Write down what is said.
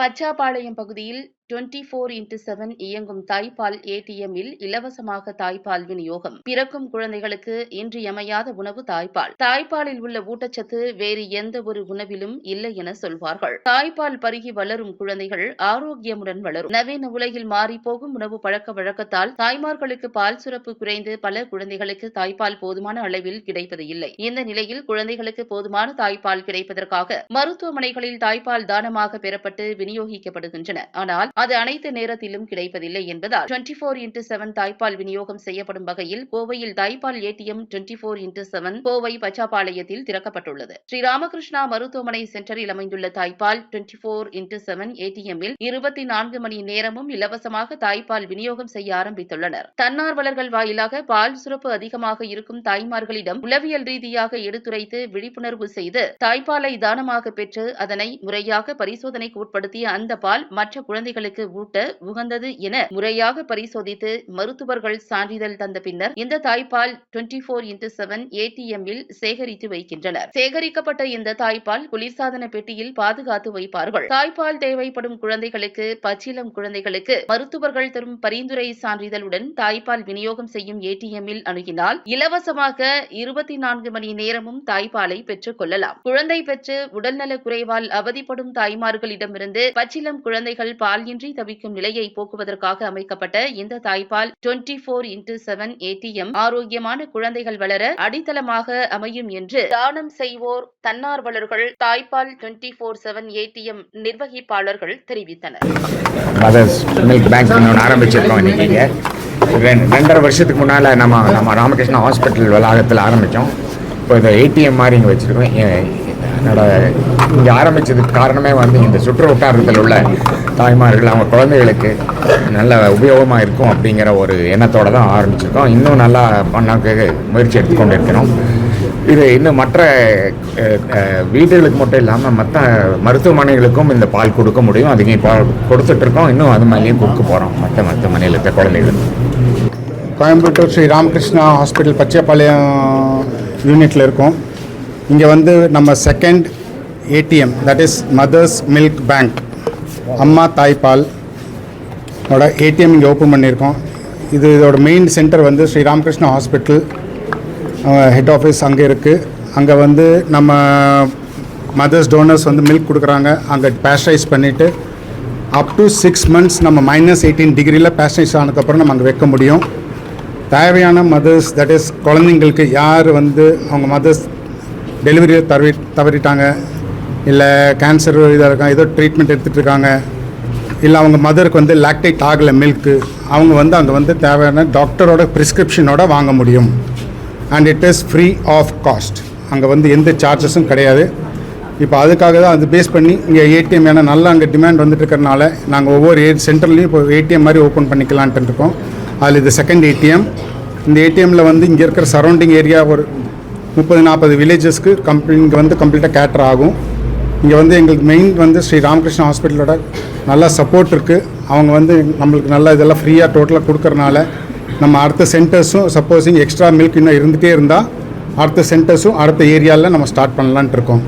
பச்சாபாளையம் பகுதியில் twenty four into seven இயங்கும் தாய்ப்பால் ஏடிஎம்மில் இலவசமாக தாய்ப்பால் விநியோகம். பிறக்கும் குழந்தைகளுக்கு இன்றியமையாத உணவு தாய்ப்பால். தாய்ப்பாலில் உள்ள ஊட்டச்சத்து வேறு எந்த ஒரு உணவிலும் இல்லை என சொல்வார்கள். தாய்ப்பால் பருகி வளரும் குழந்தைகள் ஆரோக்கியமுடன் வளரும். நவீன உலகில் மாறிப்போகும் உணவு பழக்க வழக்கத்தால் தாய்மார்களுக்கு பால் சுரப்பு குறைந்து பல குழந்தைகளுக்கு தாய்ப்பால் போதுமான அளவில் கிடைப்பது இல்லை. இந்த நிலையில் குழந்தைகளுக்கு போதுமான தாய்ப்பால் கிடைப்பதற்காக மருத்துவமனைகளில் தாய்ப்பால் தானமாக பெறப்பட்டு விநியோகிக்கப்படுகின்றன. ஆனால் அது அனைத்து நேரத்திலும் கிடைப்பதில்லை என்பதால் டுவெண்டி போர் இன்டு செவன் தாய்ப்பால் விநியோகம் செய்யப்படும் வகையில் கோவையில் தாய்ப்பால் ATM twenty four into seven Kovai பச்சாபாளையத்தில் திறக்கப்பட்டுள்ளது. ஸ்ரீ ராமகிருஷ்ணா மருத்துவமனை சென்டரில் அமைந்துள்ள தாய்ப்பால் டுவெண்டி போர் இன்டு செவன் ஏடிஎம்மில் இருபத்தி நான்கு மணி நேரமும் இலவசமாக தாய்ப்பால் விநியோகம் செய்ய ஆரம்பித்துள்ளனர். தன்னார்வலர்கள் வாயிலாக பால் சுரப்பு அதிகமாக இருக்கும் தாய்மார்களிடம் உளவியல் ரீதியாக எடுத்துரைத்து விழிப்புணர்வு செய்து தாய்ப்பாலை தானமாக பெற்று அதனை முறையாக பரிசோதனைக்கு உட்படுத்திய அந்த பால் மற்ற குழந்தைகளுக்கு குழந்தைகளுக்கு ஊட்ட உகந்தது என முறையாக பரிசோதித்து மருத்துவர்கள் சான்றிதழ் தந்த பின்னர் இந்த தாய்ப்பால் டுவெண்டி போர் இன்டு செவன் ஏடிஎம்மில் சேகரித்து வைக்கின்றனர். சேகரிக்கப்பட்ட இந்த தாய்ப்பால் குளிர்சாதன பெட்டியில் பாதுகாத்து வைப்பார்கள். தாய்ப்பால் தேவைப்படும் குழந்தைகளுக்கு பச்சிலம் குழந்தைகளுக்கு மருத்துவர்கள் தரும் பரிந்துரை சான்றிதழுடன் தாய்ப்பால் விநியோகம் செய்யும் ஏடிஎம்மில் அணுகினால் இலவசமாக இருபத்தி நான்கு மணி நேரமும் தாய்ப்பாலை பெற்றுக் கொள்ளலாம். குழந்தை பெற்று உடல்நல குறைவால் அவதிப்படும் தாய்மார்களிடமிருந்து பச்சிலம் குழந்தைகள் பால் தாயின்றி தவிக்கும் நிலையை போக்குவதற்காக அமைக்கப்பட்ட இந்த தாய்ப்பால் twenty four into seven ATM ஆரோக்கியமான குழந்தைகள் வளர அடித்தளமாக அமையும் என்று தானம் செய்வோர் தன்னார்வலர்கள் தாய்ப்பால் டுவெண்டி போர் செவன் ஏடிஎம் நிர்வகிப்பாளர்கள் தெரிவித்தனர். ஆரம்பிச்சிருக்கோம் ரெண்டரை வருஷத்துக்கு முன்னால் நம்ம நம்ம ராமகிருஷ்ணா ஹாஸ்பிட்டல் வளாகத்தில் ஆரம்பித்தோம் இப்போ இந்த ஏடிஎம் மாதிரி இங்கே வச்சுருக்கோம். என்னோட இங்கே ஆரம்பித்ததுக்கு காரணமே வந்து இந்த சுற்று வட்டாரத்தில் உள்ள தாய்மார்கள் அவங்க குழந்தைகளுக்கு நல்ல உபயோகமாக இருக்கும் அப்படிங்கிற ஒரு எண்ணத்தோடு தான் ஆரம்பிச்சிருக்கோம். இன்னும் நல்லா பண்ணக்கு முயற்சி எடுத்துக்கொண்டு இருக்கிறோம் இது இன்னும் மற்ற வீடுகளுக்கு மட்டும் இல்லாமல் மற்ற மருத்துவமனைகளுக்கும் இந்த பால் கொடுக்க முடியும். அதுக்கு இப்போ கொடுத்துட்ருக்கோம். இன்னும் அது மாதிரியும் கொடுக்க போகிறோம் மற்ற மருத்துவமனையில் இருக்க குழந்தைகளுக்கு. கோயம்புத்தூர் ஸ்ரீ ராமகிருஷ்ணா ஹாஸ்பிட்டல் பச்சைப்பாளையம் யூனிட்டில் இருக்கோம். இங்கே வந்து நம்ம second ATM that is mother's milk bank அம்மா தாய்ப்பால் ஓட ஏடிஎம் இங்கே ஓப்பன் பண்ணியிருக்கோம். இது இதோட மெயின் சென்டர் வந்து Sri Ramakrishna hospital head office அங்கே இருக்குது அங்கே வந்து நம்ம மதர்ஸ் டோனர்ஸ் வந்து மில்க் கொடுக்குறாங்க. அங்கே பேஸ்டரைஸ் பண்ணிவிட்டு அப் டு சிக்ஸ் மந்த்ஸ் நம்ம மைனஸ் எயிட்டீன் டிகிரியில் பேஸ்டரைஸ் ஆனதுக்கப்புறம் நம்ம அங்கே வைக்க முடியும். தேவையான மதர்ஸ் தட் இஸ் குழந்தைங்களுக்கு யார் வந்து அவங்க மதர்ஸ் டெலிவரியை தவறி தவறிட்டாங்க இல்லை கேன்சர் இதாக இருக்காங்க ஏதோ ட்ரீட்மெண்ட் எடுத்துகிட்டு இருக்காங்க. இல்லை அவங்க மதருக்கு வந்து லாக்டேட் ஆகலை மில்க்கு அவங்க வந்து அங்கே வந்து தேவையான டாக்டரோட ப்ரிஸ்கிரிப்ஷனோட வாங்க முடியும். And it is free of cost அங்கே வந்து எந்த சார்ஜஸும் கிடையாது. இப்போ அதுக்காக தான் அது பேஸ் பண்ணி இங்கே ஏடிஎம் ஏன்னா நல்லா அங்கே டிமாண்ட் வந்துட்டு இருக்கிறனால நாங்கள் ஒவ்வொரு ஏ சென்டர்லேயும் இப்போ ஏடிஎம் மாதிரி ஓப்பன் பண்ணிக்கலான்ட்டு இருக்கோம். அதில் இது செகண்ட் ஏடிஎம் இந்த ஏடிஎம்மில் வந்து இங்கே இருக்கிற சரௌண்டிங் ஏரியா ஒரு முப்பது நாற்பது வில்லேஜஸ்க்கு கம்ப்ளீ இங்கே வந்து கம்ப்ளீட்டாக கேட்டர் ஆகும். இங்கே வந்து எங்களுக்கு மெயின் வந்து ஸ்ரீ ராமகிருஷ்ண ஹாஸ்பிட்டலோட நல்லா சப்போர்ட் இருக்குது அவங்க வந்து நம்மளுக்கு நல்லா இதெல்லாம் ஃப்ரீயாக டோட்டலாக கொடுக்கறனால நம்ம அடுத்த சென்டர்ஸும் சப்போஸிங் எக்ஸ்ட்ரா மில்க் இன்னும் இருந்துகிட்டே இருந்தால் அடுத்த சென்டர்ஸும் அடுத்த ஏரியாவில் நம்ம ஸ்டார்ட் பண்ணலான்ட்டு இருக்கோம்.